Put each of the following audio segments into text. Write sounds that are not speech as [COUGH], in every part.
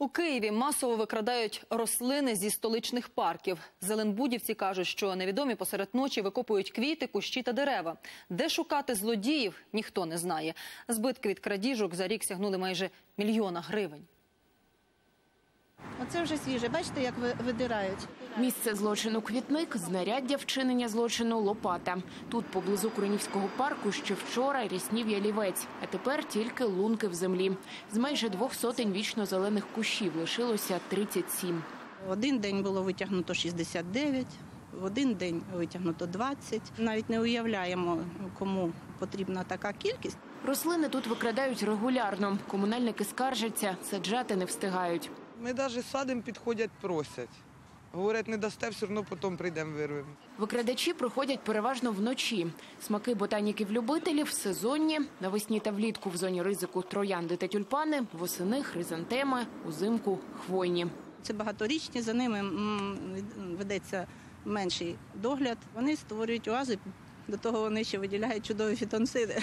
У Києві масово викрадають рослини зі столичних парків. Зеленбудівці кажуть, що невідомі посеред ночі викопують квіти, кущі та дерева. Де шукати злодіїв, ніхто не знає. Збитки від крадіжок за рік сягнули майже мільйона гривень. Оце вже свіже. Бачите, як видирають. Місце злочину квітник, знаряддя вчинення злочину лопата. Тут поблизу Куренівського парку ще вчора ряснів ялівець, а тепер тільки лунки в землі. З майже двох сотень вічно зелених кущів лишилося 37. В один день було витягнуто 69, в один день витягнуто 20. Навіть не уявляємо, кому потрібна така кількість. Рослини тут викрадають регулярно. Комунальники скаржаться, саджати не встигають. Ми навіть садимо, підходять, просять. Говорять, не дасте, все одно потім прийдемо вирвемо. Викрадачі приходять переважно вночі. Смаки ботаніків-любителів сезонні. Навесні та влітку в зоні ризику троянди та тюльпани, восени хризантеми, узимку хвойні. Це багаторічні, за ними ведеться менший догляд. Вони створюють оази. До того вони ще виділяють чудові фітонциди,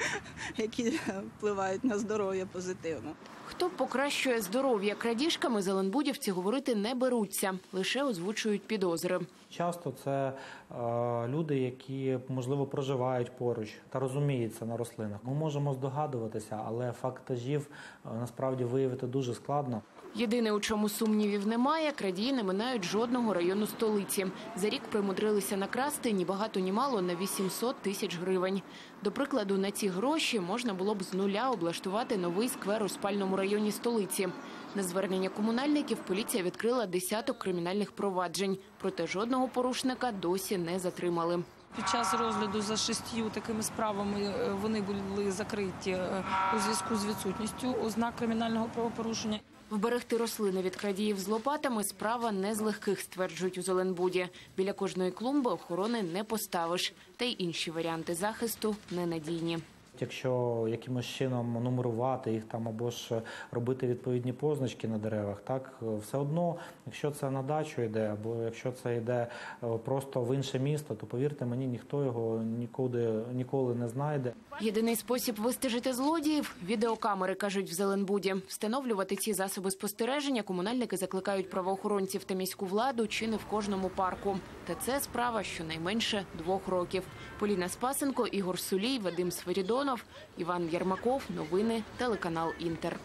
[LAUGHS] які впливають на здоров'я позитивно. Хто покращує здоров'я крадіжками, зеленбудівці говорити не беруться, лише озвучують підозри. Часто це е, люди, які можливо проживають поруч та розуміються на рослинах. Ми можемо здогадуватися, але фактажів е, насправді виявити дуже складно. Єдине, у чому сумнівів немає, крадії не минають жодного району столиці. За рік примудрилися накрасти ні багато, ні мало на 800 тисяч гривень. До прикладу, на ці гроші можна було б з нуля облаштувати новий сквер у спальному районі столиці. На звернення комунальників поліція відкрила десяток кримінальних проваджень, проте жодного порушника досі не затримали. Під час розгляду за шістю такими справами е, вони були закриті е, у зв'язку з відсутністю ознак кримінального правопорушення. Вберегти рослини від крадіїв з лопатами справа не з легких, стверджують у Зеленбуді. Біля кожної клумби охорони не поставиш, та й інші варіанти захисту ненадійні. Якщо якимось чином нумерувати їх там або ж робити відповідні позначки на деревах, так все одно, якщо це на дачу йде, або якщо це йде е, просто в інше місто, то повірте мені, ніхто його нікуди ніколи не знайде. Єдиний спосіб вистежити злодіїв відеокамери кажуть в Зеленбуді. Встановлювати ці засоби спостереження комунальники закликають правоохоронців та міську владу чи не в кожному парку. Та це справа щонайменше двох років. Поліна Спасенко, Ігор Сулій, Вадим Свирідонов, Іван Єрмаков. Новини телеканал Інтер.